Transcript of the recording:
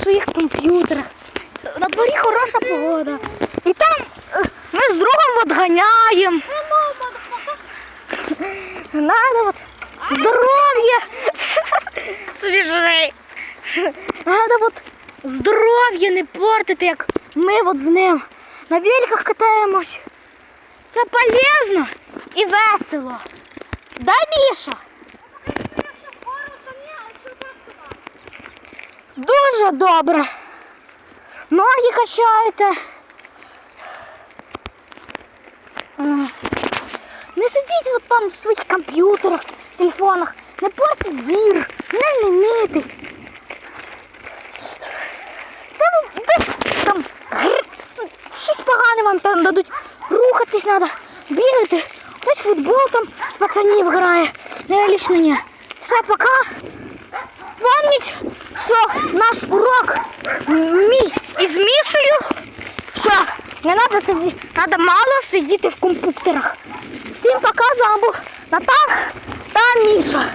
в своїх комп'ютерах. На дворі хороша погода. І там е, ми з другом от ганяємо. Надо от здоров'я. Собі жрей. Надо от здоров'я не портити, як ми от з ним на великах катаємось. Це полезно і весело. Да, Міша? Дуже добре. Ноги качаєте. Не сидіть от там в своїх комп'ютерах, телефонах, не портіть зір, не лінитесь. Це ви десь там щось погане вам там дадуть. Рухатись треба, бігати. Хтось футбол там з пацанів грає. Я ні. Все, пока. Помніть, що наш урок мій із Мішею, що не треба сидіти, треба мало сидіти в комп'ютерах. Всім пока, з Натан та Міша.